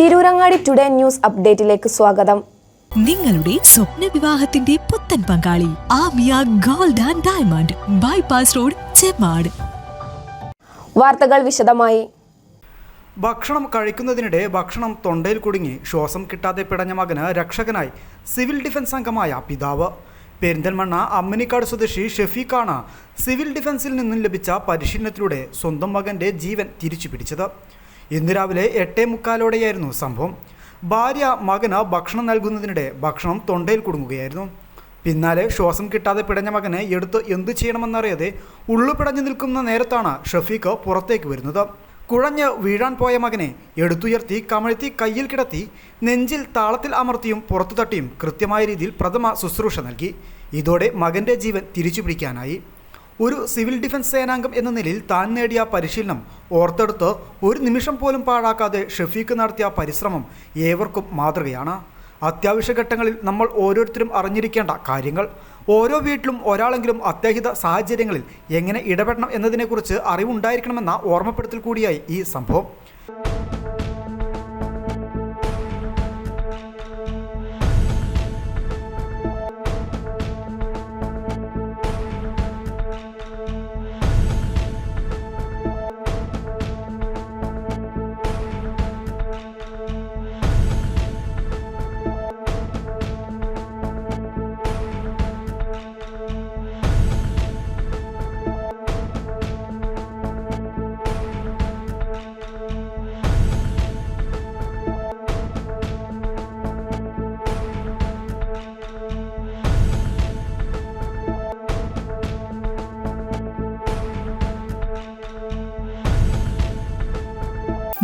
Tirurangadi today news അപ്ഡേറ്റിലേക്ക് സ്വാഗതം. നിങ്ങളുടെ സ്വപ്ന വിവാഹത്തിന്റെ പുത്തൻ പങ്കാളി Amiya gold and diamond bypass road Chemmad. വാർത്തകൾ വിശദമായി. ഭക്ഷണം കഴിക്കുന്നതിനിടെ ഭക്ഷണം തൊണ്ടയിൽ കുടുങ്ങി ശ്വാസം കിട്ടാതെ പിടഞ്ഞ മകന് രക്ഷകനായി സിവിൽ ഡിഫൻസ് അംഗമായ പിതാവ്. പെരിന്തൽമണ്ണ അമ്മനിക്കാട് സ്വദേശി ഷെഫീഖാണ് സിവിൽ ഡിഫൻസിൽ നിന്നും ലഭിച്ച പരിശീലനത്തിലൂടെ സ്വന്തം മകന്റെ ജീവൻ തിരിച്ചു പിടിച്ചത് ഇന്ന് രാവിലെ എട്ടേ മുക്കാലോടെയായിരുന്നു സംഭവം. ഭാര്യ മകന് ഭക്ഷണം നൽകുന്നതിനിടെ ഭക്ഷണം തൊണ്ടയിൽ കുടുങ്ങുകയായിരുന്നു. പിന്നാലെ ശ്വാസം കിട്ടാതെ പിടഞ്ഞ മകനെ എടുത്ത് എന്തു ചെയ്യണമെന്നറിയാതെ ഉള്ളു പിടഞ്ഞു നിൽക്കുന്ന നേരത്താണ് ഷഫീഖ് പുറത്തേക്ക് വരുന്നത്. കുഴഞ്ഞ് വീഴാൻ പോയ മകനെ എടുത്തുയർത്തി കമഴ്ത്തി കയ്യിൽ കിടത്തി നെഞ്ചിൽ താളത്തിൽ അമർത്തിയും പുറത്തു തട്ടിയും കൃത്യമായ രീതിയിൽ പ്രഥമ ശുശ്രൂഷ നൽകി. ഇതോടെ മകന്റെ ജീവൻ തിരിച്ചു പിടിക്കാനായി ഒരു സിവിൽ ഡിഫൻസ് സേനാംഗം എന്ന നിലയിൽ താൻ നേടിയ പരിശീലനം ഓർത്തെടുത്ത് ഒരു നിമിഷം പോലും പാഴാക്കാതെ ഷെഫീഖ് നടത്തിയ പരിശ്രമം ഏവർക്കും മാതൃകയാണ്. അത്യാവശ്യ ഘട്ടങ്ങളിൽ നമ്മൾ ഓരോരുത്തരും അറിഞ്ഞിരിക്കേണ്ട കാര്യങ്ങൾ ഓരോ വീട്ടിലും ഒരാളെങ്കിലും അത്യാഹിത സാഹചര്യങ്ങളിൽ എങ്ങനെ ഇടപെടണം എന്നതിനെക്കുറിച്ച് അറിവുണ്ടായിരിക്കണമെന്ന ഓർമ്മപ്പെടുത്തൽ കൂടിയായി ഈ സംഭവം.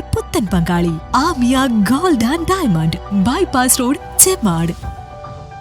പുത്തൻ പങ്കാളി Amiya gold and diamond. Bypass road Chemmad.